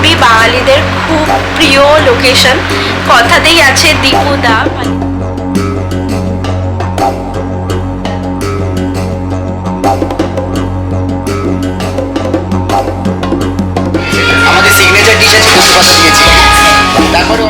পুরী বাঙালিদের খুব প্রিয় লোকেশন কথাতেই আছে দীপুদা আমাদের সিগনেচার ডিশ আছে দুশো তারপরে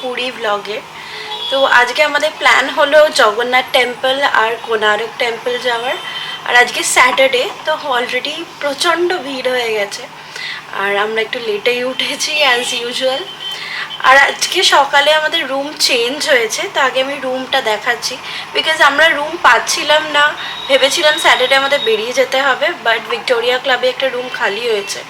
পুরী ব্লগে তো আজকে আমাদের প্ল্যান হলো জগন্নাথ টেম্পল আর কোনারক টেম্পল যাওয়ার। আর আজকে স্যাটারডে তো অলরেডি প্রচণ্ড ভিড় হয়ে গেছে। আর আমরা একটু লেটেই উঠেছি অ্যাজ ইউজুয়াল আর আজকে সকালে আমাদের রুম চেঞ্জ হয়েছে, তো আগে আমি রুমটা দেখাচ্ছি। বিকজ আমরা রুম পাচ্ছিলাম না, ভেবেছিলাম স্যাটারডে আমাদের বেরিয়ে যেতে হবে বাট ভিক্টোরিয়া ক্লাবে একটা রুম খালি হয়েছে।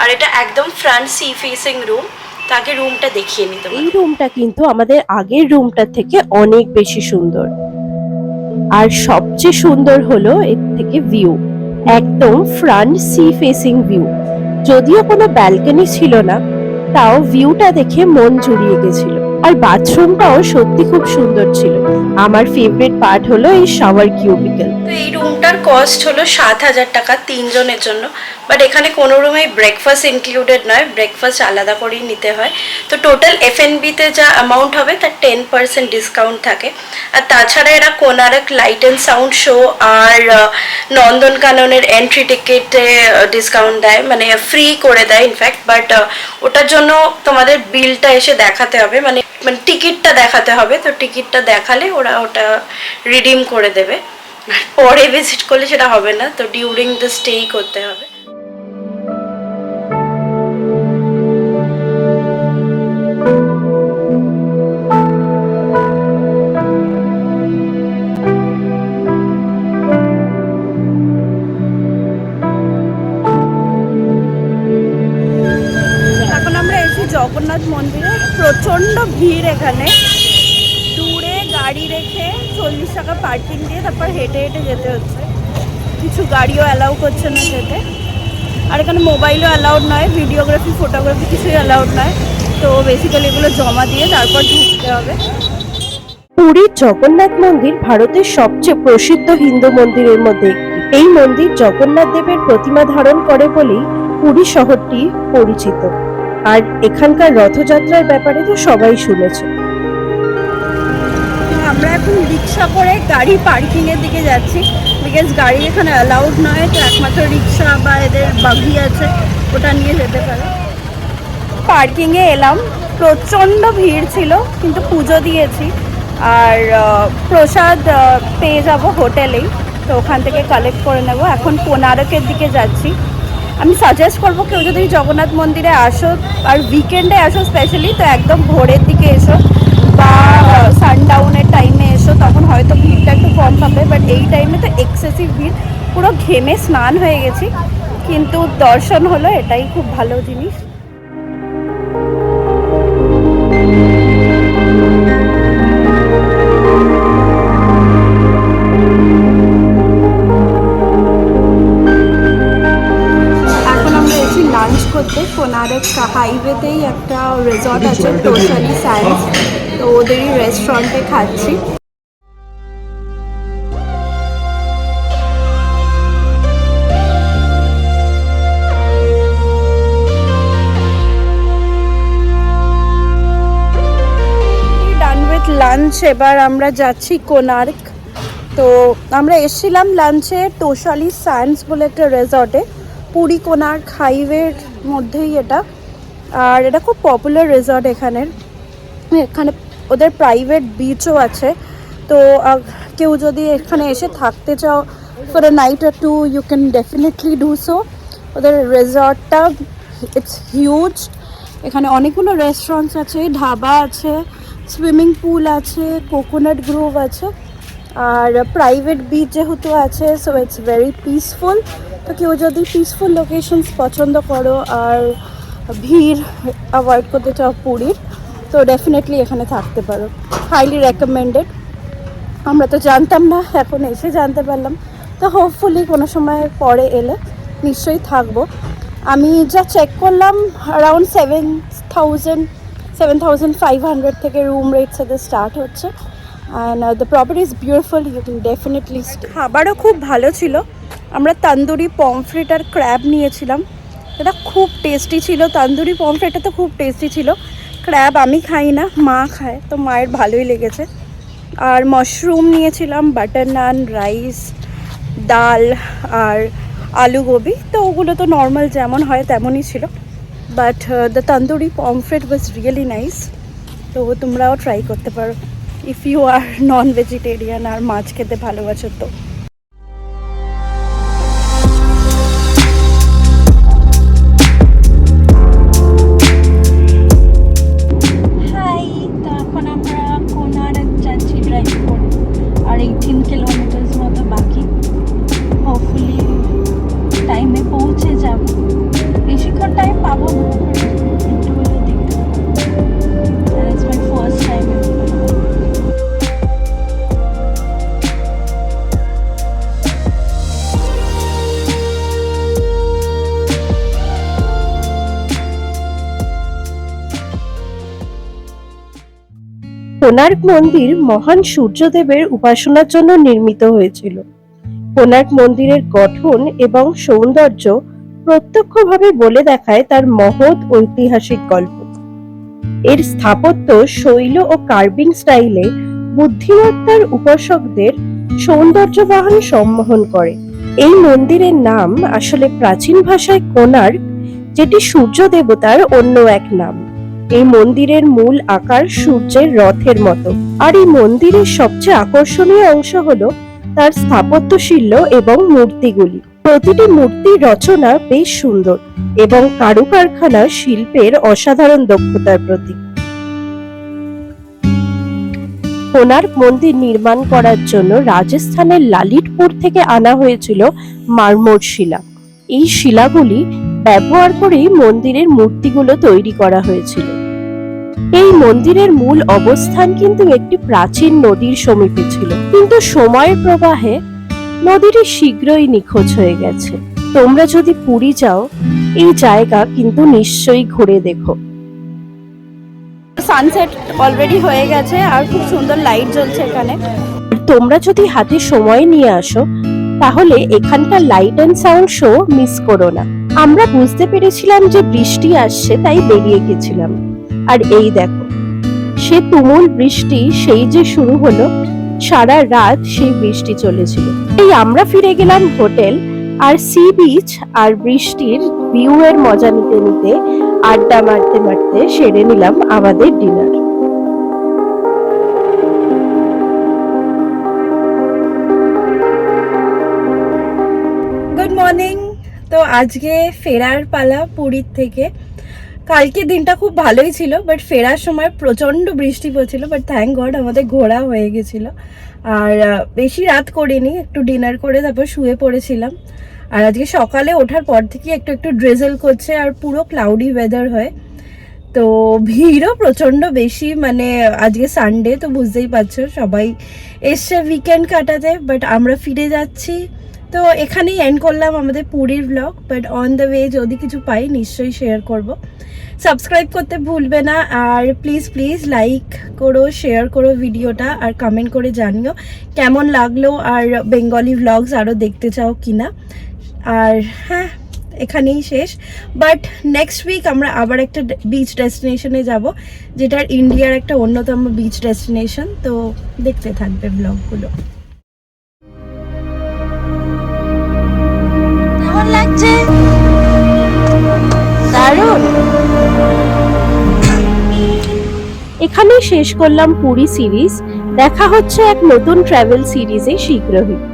আর এটা একদম ফ্রন্ট সি ফেসিং রুম তাকে রুমটা দেখিয়ে নিতে এই রুমটা কিন্তু আমাদের আগের রুমটার থেকে অনেক বেশি সুন্দর। আর সবচেয়ে সুন্দর হলো এর থেকে ভিউ একদম ফ্রন্ট সি ফেসিং ভিউ যদিও কোনো ব্যালকনি ছিল না তাও ভিউটা দেখে মন জুড়িয়ে গেছিল। আর বাথরুমটাও সত্যি খুব সুন্দর ছিল। আমার ফেভারিট পার্ট হলো এই শাওয়ার কিউবিকল তো এই রুমটার কস্ট হলো সাত হাজার টাকা তিনজনের জন্য। বাট এখানে কোনো রুমে ব্রেকফাস্ট ইনক্লুডেড নয় ব্রেকফাস্ট আলাদা করেই নিতে হয়। তো টোটাল এফ বিতে যা অ্যামাউন্ট হবে, তার টেন পার্সেন্ট ডিসকাউন্ট থাকে। আর তাছাড়া এরা Konark light and sound show আর নন্দনকাননের এন্ট্রি টিকিটে ডিসকাউন্ট দেয়। মানে ফ্রি করে দেয় ইনফ্যাক্ট বাট ওটার জন্য তোমাদের বিলটা এসে দেখাতে হবে। মানে মানে টিকিটটা দেখাতে হবে। তো টিকিটটা দেখালে ওরা ওটা রিডিম করে দেবে। পরে ভিজিট করলে সেটা হবে না। তো ডিউরিং দ্য স্টেই করতে হবে। জগন্নাথ মন্দিরে প্রচণ্ড ভিড় এখানে। দূরে গাড়ি রেখে চল্লিশ টাকা পার্কিং দিয়ে তারপর হেঁটে হেঁটে যেতে হচ্ছে। কিছু গাড়িও অ্যালাউ করছে না যেতে। আর এখানে মোবাইলও অ্যালাউড নয় ভিডিওগ্রাফি ফটোগ্রাফি কিছুই অ্যালাউড নয়। তো বেসিক্যালি এগুলো জমা দিয়ে তারপর ঢুকতে হবে। পুরীর জগন্নাথ মন্দির ভারতের সবচেয়ে প্রসিদ্ধ হিন্দু মন্দিরের মধ্যে এই মন্দির জগন্নাথ দেবের প্রতিমা ধারণ করে বলেই পুরী শহরটি পরিচিত। আর এখানকার রথযাত্রার ব্যাপারে তো সবাই শুনেছে। আমরা এখন রিক্সা করে গাড়ি পার্কিং এর দিকে যাচ্ছি। বিকজ গাড়ি এখানে অ্যালাউড নয় তো একমাত্র রিক্সা বা এদের বাগি আছে ওটা নিয়ে যেতে পারে। পার্কিং এ এলাম প্রচণ্ড ভিড় ছিল কিন্তু পুজো দিয়েছি। আর প্রসাদ পেয়ে যাব হোটেলেই তো ওখান থেকে কালেক্ট করে নেব। এখন কোনারকের দিকে যাচ্ছি। আমি সাজেস্ট করব কেউ যদি জগন্নাথ মন্দিরে আসো, আর উইকেন্ডে আসো স্পেশালি তো একদম ভোরের দিকে এসো, বা সানডাউনের টাইমে এসো, তখন হয়তো ভিড়টা একটু কম পাবে বাট এই টাইমে তো এক্সেসিভ ভিড়। পুরো ঘেমে স্নান হয়ে গেছি, কিন্তু দর্শন হলো, এটাই খুব ভালো জিনিস। কোনারক হাইওয়েতেই একটা রিসর্ট আছে টোশালি সায়েন্স তো ওদেরই রেস্টুরেন্টে খাচ্ছি। লাঞ্চ এবার আমরা যাচ্ছি কোনার্ক তো আমরা এসেছিলাম লাঞ্চে তোষালি সায়েন্স বলে একটা রেজর্টে পুরী কোনার্ক হাইওয়ের মধ্যেই এটা। আর এটা খুব পপুলার রিসর্ট এখানের। এখানে ওদের প্রাইভেট বিচও আছে। তো কেউ যদি এখানে এসে থাকতে চাও for a night R to you can definitely do so ওদের রিসর্টটা ইটস হিউজ এখানে অনেকগুলো রেস্টুরেন্টস আছে, ধাবা আছে সুইমিং পুল আছে কোকোনাট গ্রোভ আছে। আর প্রাইভেট বিচ যেহেতু আছে সো ইটস ভেরি পিসফুল কেউ যদি পিসফুল লোকেশনস পছন্দ করো আর ভিড় অ্যাভয়েড করতে চাও পুরীর, তো ডেফিনেটলি এখানে থাকতে পারো। হাইলি রেকমেন্ডেড আমরা তো জানতাম না, এখন এসে জানতে পারলাম। তো হোপফুলি কোনো সময় পরে এলে নিশ্চয়ই থাকব। আমি যা চেক করলাম around seven thousand seven thousand five hundred থেকে রুম রেট সাথে স্টার্ট হচ্ছে। And the property is beautiful you can definitely খাবারও খুব ভালো ছিল। আমরা তান্দুরি পমফ্রেট আর ক্র্যাব নিয়েছিলাম। এটা খুব টেস্টি ছিল। তান্দুরি পমফ্রেটটা তো খুব টেস্টি ছিল। ক্র্যাব আমি খাই না, মা খায়, তো মায়ের ভালোই লেগেছে। আর মাশরুম নিয়েছিলাম বাটার নান রাইস ডাল আর আলু গোবি তো ওগুলো তো নর্মাল যেমন হয় তেমনই ছিল। But the tandoori pomfret was really nice তো তোমরাও ট্রাই করতে পারো। If you are non vegetarian আর মাছ খেতে ভালোবাসো তো। কোণার্ক মন্দির মহান সূর্যদেবের উপাসনার জন্য নির্মিত হয়েছিল। কোণার্ক মন্দিরের গঠন এবং সৌন্দর্য প্রত্যক্ষভাবে বলে দেখায় তার মহৎ ঐতিহাসিক গল্প। এর স্থাপত্য শৈল ও কার্ভিং স্টাইলে বুদ্ধিমত্তার উপাসকদের সৌন্দর্যবাহন সম্মোহন করে। এই মন্দিরের নাম আসলে প্রাচীন ভাষায় কোণার্ক, যেটি সূর্য দেবতার অন্য এক নাম। এই মন্দিরের মূল আকার সূর্যের রথের মতো। আর এই মন্দিরের সবচেয়ে আকর্ষণীয় অংশ হলো তার স্থাপত্যশিল্য এবং মূর্তিগুলি। প্রতিটি মূর্তির রচনা বেশ সুন্দর এবং কারুকারখানা শিল্পের অসাধারণ দক্ষতার প্রতীক। কোণার্ক মন্দির নির্মাণ করার জন্য রাজস্থানের লালিটপুর থেকে আনা হয়েছিল মার্মর শিলা। এই শিলাগুলি ব্যবহার করেই মন্দিরের মূর্তিগুলো তৈরি করা হয়েছিল। এই মন্দিরের মূল অবস্থান কিন্তু একটি প্রাচীন নদীর সমীপে ছিল। কিন্তু সময়ের প্রবাহে নদীটি শীঘ্রই নিখোঁজ হয়ে গেছে। তোমরা যদি পুরী যাও এই জায়গা কিন্তু নিশ্চয়ই ঘুরে দেখো। সানসেট অলরেডি হয়ে গেছে আর খুব সুন্দর লাইট জ্বলছে এখানে। তোমরা যদি হাতে সময় নিয়ে আসো তাহলে এখানকার light and sound show miss করো না। আমরা বুঝতে পেরেছিলাম যে বৃষ্টি আসছে তাই বেরিয়ে গেছিলাম। আর এই দেখো, সে তুমুল বৃষ্টি, সেই যে শুরু হলো, সারা রাত সেই বৃষ্টি চলেছিল। এই আমরা ফিরে গেলাম হোটেল আর সি বিচ আর বৃষ্টির ভিউ এর মজা নিতে নিতে, আড্ডা মারতে মারতে সেরে নিলাম আমাদের ডিনার। গুড মর্নিং তো আজকে ফেরার পালা পুরীর থেকে কালকে দিনটা খুব ভালোই ছিল বাট ফেরার সময় প্রচণ্ড বৃষ্টি পড়ছিল বাট থ্যাংক গড আমাদের ঘোরা হয়ে গেছিল। আর বেশি রাত করিনি, একটু ডিনার করে তারপর শুয়ে পড়েছিলাম। আর আজকে সকালে ওঠার পর থেকে একটু একটু ড্রেজেল করছে, আর পুরো ক্লাউডি ওয়েদার হয়। তো ভিড়ও প্রচণ্ড বেশি মানে আজকে সানডে তো বুঝতেই পারছ, সবাই এসছে উইকেন্ড কাটাতে বাট আমরা ফিরে যাচ্ছি। তো এখানেই এন্ড করলাম আমাদের পুরীর blog but on the way যদি কিছু পাই নিশ্চয়ই শেয়ার করব। সাবস্ক্রাইব করতে ভুলবে না। আর প্লিজ প্লিজ লাইক করো শেয়ার করো ভিডিওটা আর কমেন্ট করে জানিও কেমন লাগল আর বেঙ্গলি ভ্লগস আরও দেখতে চাও কি না আর হ্যাঁ এখানেই শেষ। বাট নেক্সট উইক আমরা আবার একটা বিচ ডেস্টিনেশনে যাব, যেটার ইন্ডিয়ার একটা অন্যতম বিচ ডেস্টিনেশন তো দেখতে থাকবে ব্লগগুলো দারুণ। এখানেই শেষ করলাম পুরী সিরিজ। দেখা হচ্ছে এক নতুন ট্রাভেল সিরিজে শীঘ্রই।